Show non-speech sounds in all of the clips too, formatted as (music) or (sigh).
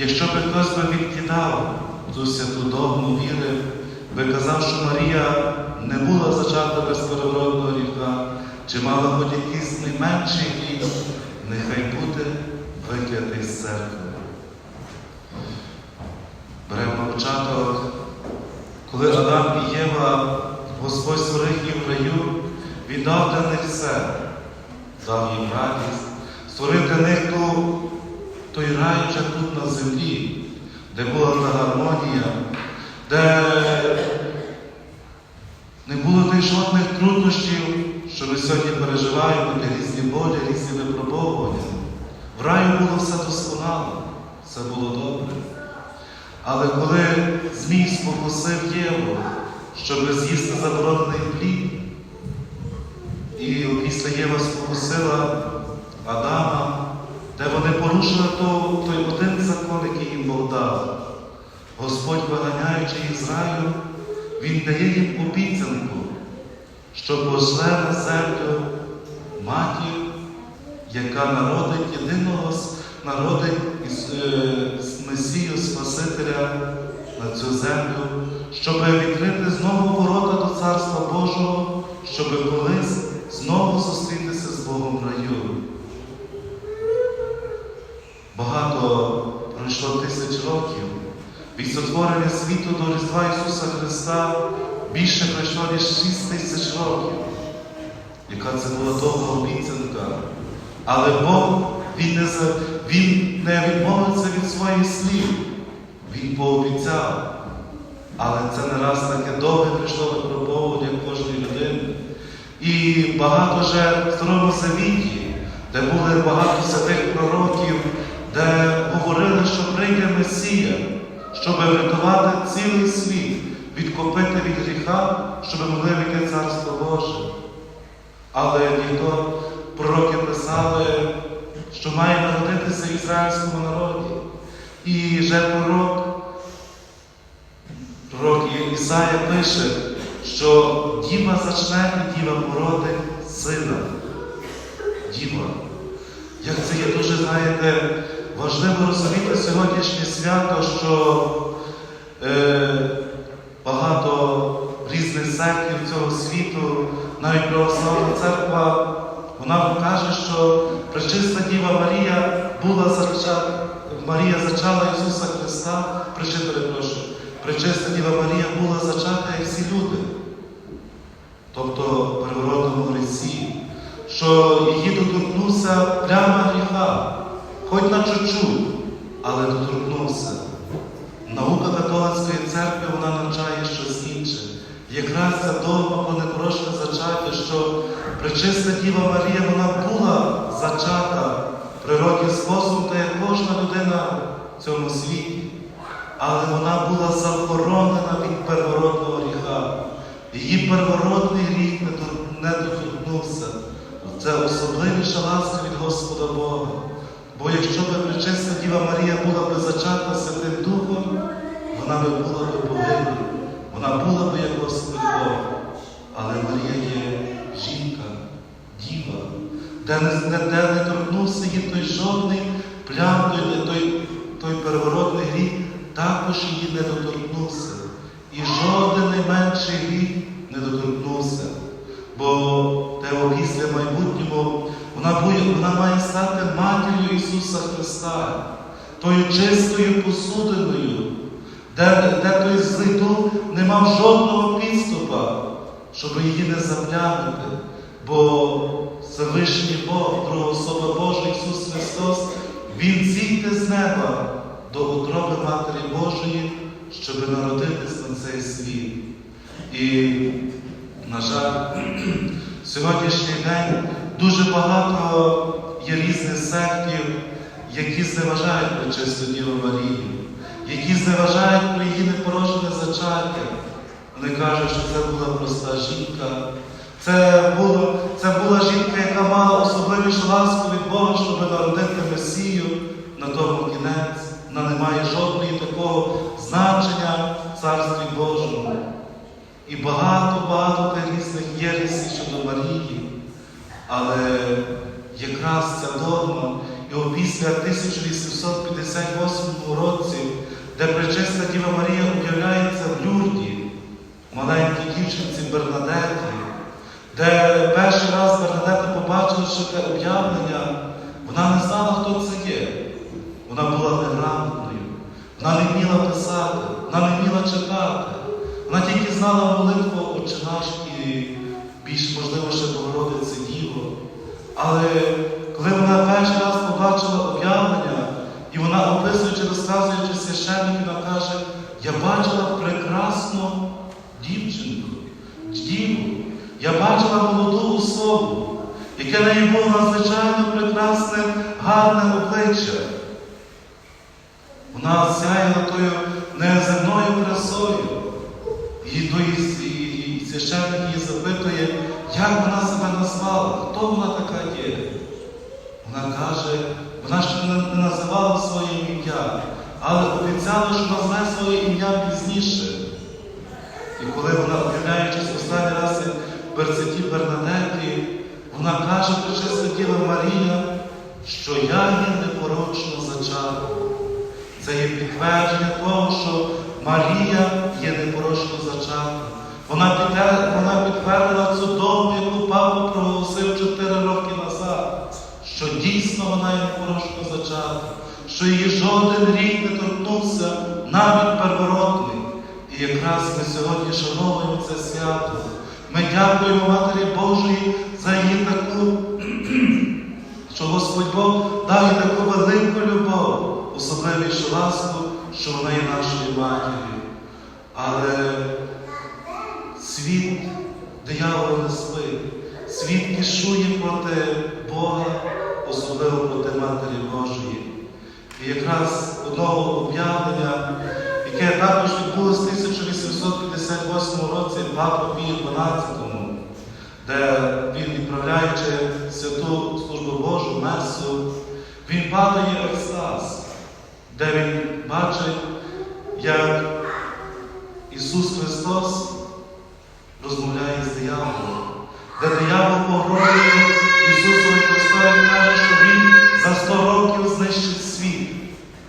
якщо би хтось би відкидав цю святу догму віри, би казав, що Марія не була зачата без первородного гріха, чи мала хоч якийсь найменший гріх, нехай буде виклятий з церкви. Беремо початок, коли Адам і Єва, Господь створив їх в раю, Він дав для них все, дав їм радість, створив для них ту, той рай тут на землі, де була та гармонія, де не було тих жодних труднощів, що ми сьогодні переживаємо, де різні болі, різні випробовування. В раю було все досконало, все було добре. Але коли Змій спокусив Єву, щоб з'їсти заборонений плід, і після Єва спокусила Адама, де вони порушили то- той один закон, який їм Бог дав. Господь, виганяючи їх Він дає їм обіцянку, що пошле на землю матір, яка народить єдиного народить е, Месію Спасителя на цю землю, щоб відкрити знову ворота до Царства Божого, щоб колись знову зустрітися з Богом в раю. Багато пройшло тисяч років. Від сотворення світу до Різдва Ісуса Христа більше пройшло ніж 6 тисяч років. Яка це була довга обіцянка. Але Бог він не, він не відмовиться від своїх слів. Він пообіцяв. Але це не раз таке довге прийшло випробовування кожної людини. І багато вже в Старому Завіті, де були багато святих пророків, де говорили, що прийде Месія, щоб врятувати цілий світ, відкупити від гріха, щоб могли війти Царство Боже. Але ніхто пророки писали, що має народитися ізраїльському народі. І вже пророк, пророк Ісая пише, що діва зачне і діва породить сина. Діва. Як це є дуже, знаєте, важливо розуміти сьогоднішнє свято, що е, багато різних сектів цього світу, навіть православна церква, вона каже, що пречиста Діва Марія була зачата, Марія зачала Ісуса Христа, перепрошую, пречиста Діва Марія була зачата, як всі люди, тобто в первородному грісі, що її доторкнувся прямо гріха, хоч на чуть-чуть, але доторкнувся. Наука католицької церкви вона навчає щось інше. Якраз ця догма про непорочне зачаття, що пречиста Діва Марія вона була зачата природнім способом, та як кожна людина в цьому світі. Але вона була захоронена від первородного гріха. Її первородний не не доторкнувся. Це особливіша ласка від Господа Бога. Бо якщо би пречиста Діва Марія була би зачата Святим Духом, вона би була би погибла, вона була би як Господь Бог. Але Марія є жінка, діва, де не, де, не торкнувся її той жодний плям, той, той, той переворотний гріх, також її не доторкнувся. І жоден найменший гріх не доторкнувся. Бо те після майбутньому вона, буде, вона має стати матір'ю Ісуса Христа, тою чистою посудиною, де, де той злий не мав жодного підступа, щоб її не заплямити. Бо Всевишній Бог, друга особа Божа Ісус Христос, Він зійде з неба до утроби Матері Божої, щоб народитись на цей світ. І, на жаль, сьогоднішній день дуже багато є різних сектів, які зневажають пречисту Діву Марію, які зневажають про її непорожне зачаття. Вони кажуть, що це була проста жінка. Це, було, це була жінка, яка мала особливішу ласку від Бога, щоб народити Месію на тому кінець. Вона не має жодної такого значення в Царстві Божому. І багато-багато різних єресів щодо Марії. Але якраз ця догма і опісля 1858 році, де Пречиста Діва Марія об'являється в Люрді, маленькій дівчинці Бернадеті, де перший раз Бернадета побачила, що те об'явлення, вона не знала, хто це є. Вона була неграмотною, вона не вміла писати, вона не вміла читати. Вона тільки знала молитву «Отче наш» і більш можливо ще Богородице Діво. Але коли вона перший раз побачила об'явлення, і вона описуючи, розказуючи священнику, вона каже, я бачила прекрасну дівчинку, діву. Я бачила молоду особу, яке неї було надзвичайно прекрасне, гарне обличчя. Вона сяяла тою неземною красою. І і- і священник її запитує, як вона себе назвала, хто вона така є. Вона каже, вона ще не називала своє ім'я, але обіцяла, що назве своє ім'я пізніше. І коли вона, об'являючись останній раз в Берцеті Бернадеті, вона каже Пречиста Діва Марія, що я є непорочно зачата. Це є підтвердження того, що Марія є непорочно зачата. Вона, вона підтвердила догму, яку папа проголосив 4 роки назад, що дійсно вона є непорочно зачата, що її жоден рік не торкнувся, навіть первородний. І якраз ми сьогодні шановуємо це свято. Ми дякуємо Матері Божої за її таку (clears throat) що Господь Бог їй таку велику любов, особливішу ласку, що вона є нашою матір'ю. Але світ диявол не спить, світ кишує проти Бога, особливо проти Матері Божої. І якраз одного об'явлення, яке також відбулося в 1858 році, Папа Пію 12 де він, відправляючи святу службу Божу, месу, він падає в екстаз, де він бачить, як Ісус Христос розмовляє з дияволом, де диявол погрожує Ісусові Христові каже, що Він за 100 років знищить світ.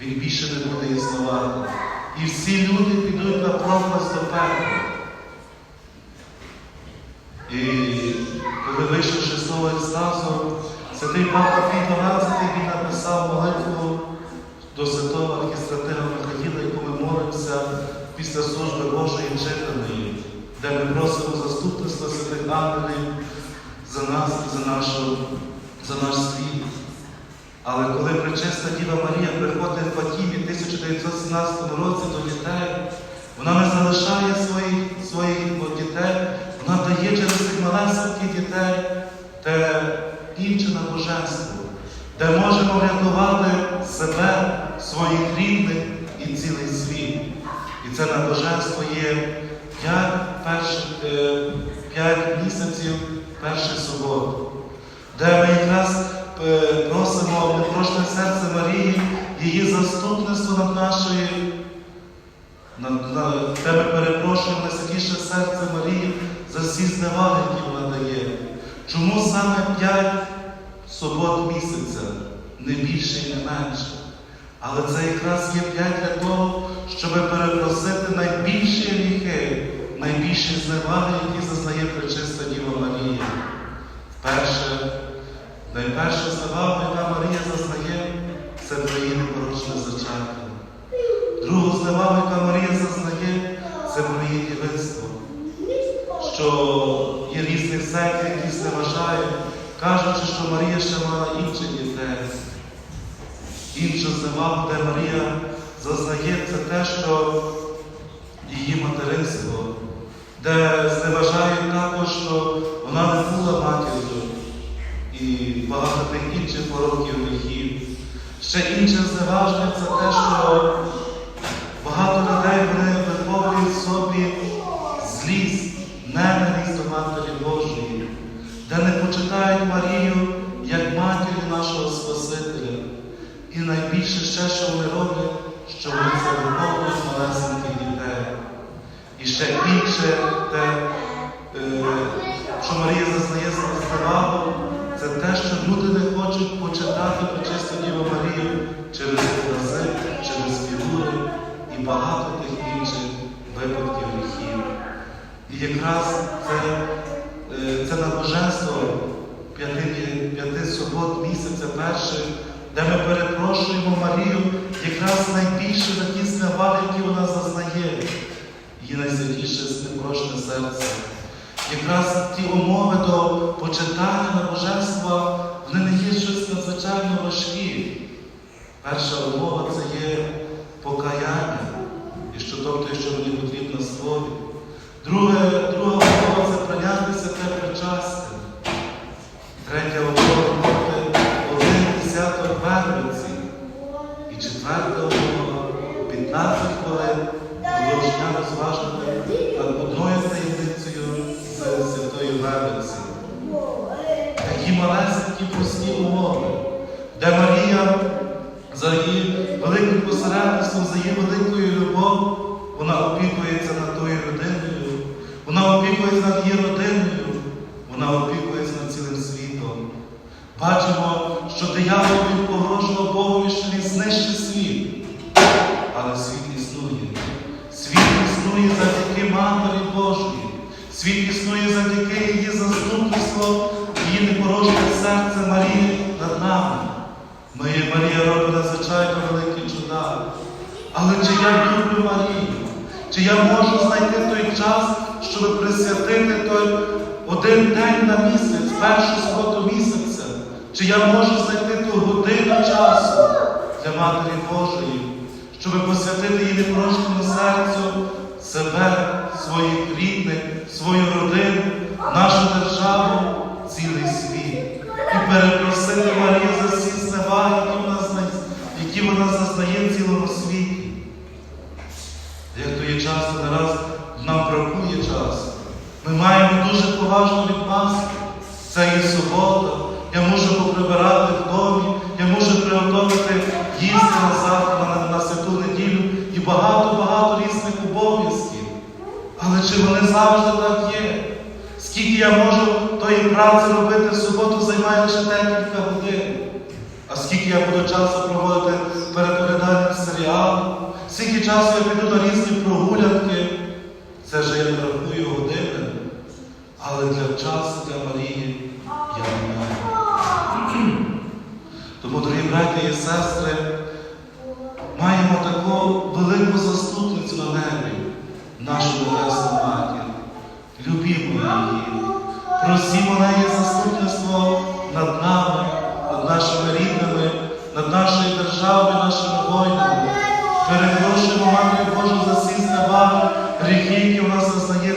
Він більше не буде існувати. І всі люди підуть на пропасть до пекла. І коли вийшовши того екстазу, святий Папа 12 він написав молитву до святого архістратига Михаїла, яку ми молимося після служби Божої читаної, де ми просимо заступництва святих ангелів за нас за, нашу, за наш світ. Але коли Пречиста Діва Марія приходить в Фатімі в 1917 році до дітей, вона не залишає своїх, своїх дітей, вона дає через цих малесеньких дітей те інше набоженство, де можемо врятувати себе, своїх рідних і цілий світ. Це набоженство є 5, е, 5 місяців перших субот, де ми якраз е, просимо непрошне серце Марії, її заступництво над нашою на, на, де ми перепрошуємо найсвятіше серце Марії за всі зневаги, які вона дає. Чому саме п'ять субот місяця, не більше і не менше? Але це якраз є п'ять для того, щоб перепросити найбільші гріхи, найбільші зневаги, які зазнає Пречиста Діва Марія. Перше, найперша зневага, яка Марія зазнає, це її непорочне зачаття. Другу зневагу, яка Марія зазнає, це її дівицтво. Що є різні секти, які зневажають, кажучи, що Марія ще мала інших дітей. Інша зневагу, де Марія зазнає, це те, що її материнство, де зневажають також, що вона не була матір'ю і багато тих інших пороків гріхів. Ще інше зневаження це те, що багато людей вони виховують в собі злість, ненависть до Матері Божої, де не почитають Марію як матір нашого Спасителя. І найбільше ще, що вони роблять, що вони це виховують малесеньких дітей. І ще інше те, е, що Марія зазнає зневагу, це те, що люди не хочуть почитати Пречисту Діву Марію через образи, через фігури і багато тих інших випадків гріхів. І якраз це, е, це набоженство п'яти, субот місяця перших, де ми перепрошуємо Марію якраз найбільше за ті зневаги, які вона зазнає, її найсвятіше непрошне серце. Якраз ті умови до почитання набоженства, вони не є щось надзвичайно важкі. Перша умова це є покаяння, і що тобто, що мені потрібна сповідь. Друге, друга умова це прийняти святе причастя. Третя умова Четверта 15 хвилин довжня розважити над одною таємницею з святої вервиці. Такі малесенькі прості умови, де Марія за її великим посередництвом, за її великою любов, вона опікується над тою людиною, вона опікується над її родиною, вона опікується над цілим світом. Бачимо, що диявол він погрожував Богові, що він знищить світ. Але світ існує. Світ існує завдяки Матері Божої. Світ існує завдяки її заступництво, її непорожне серце Марії над нами. Ми, Марія робить надзвичайно великі чуда. Але чи я люблю Марію? Чи я можу знайти той час, щоб присвятити той один день на місяць, першу суботу місяця? Чи я можу знайти ту годину часу для Матері Божої, щоб посвятити її непорожньому серцю себе, своїх рідних, свою родину, нашу державу, цілий світ. І перепросити Марію за всі зневаги, які вона зазнає в цілому світі. Як то є часто не раз нам бракує часу. Ми маємо дуже поважну відмазку. Це є субота. Я можу поприбирати в домі, я можу приготувати їсти на завтра, на, на святу неділю і багато-багато різних обов'язків. Але чи вони завжди так є? Скільки я можу тої праці робити в суботу, займає лише декілька годин. А скільки я буду часу проводити перед переданням серіалу, скільки часу я піду на різні прогулянки, це вже я не рахую години, але для часу для Марії я не маю. (clears throat) Тому, дорогі браті і сестри, маємо таку велику заступницю на небі, нашу Небесну Матір. Любімо її, просімо неї заступництво над нами, над нашими рідними, над нашою державою, нашими воїнами. Перепрошуємо Матері Божу за всі зневаги, гріхи, які у нас зазнає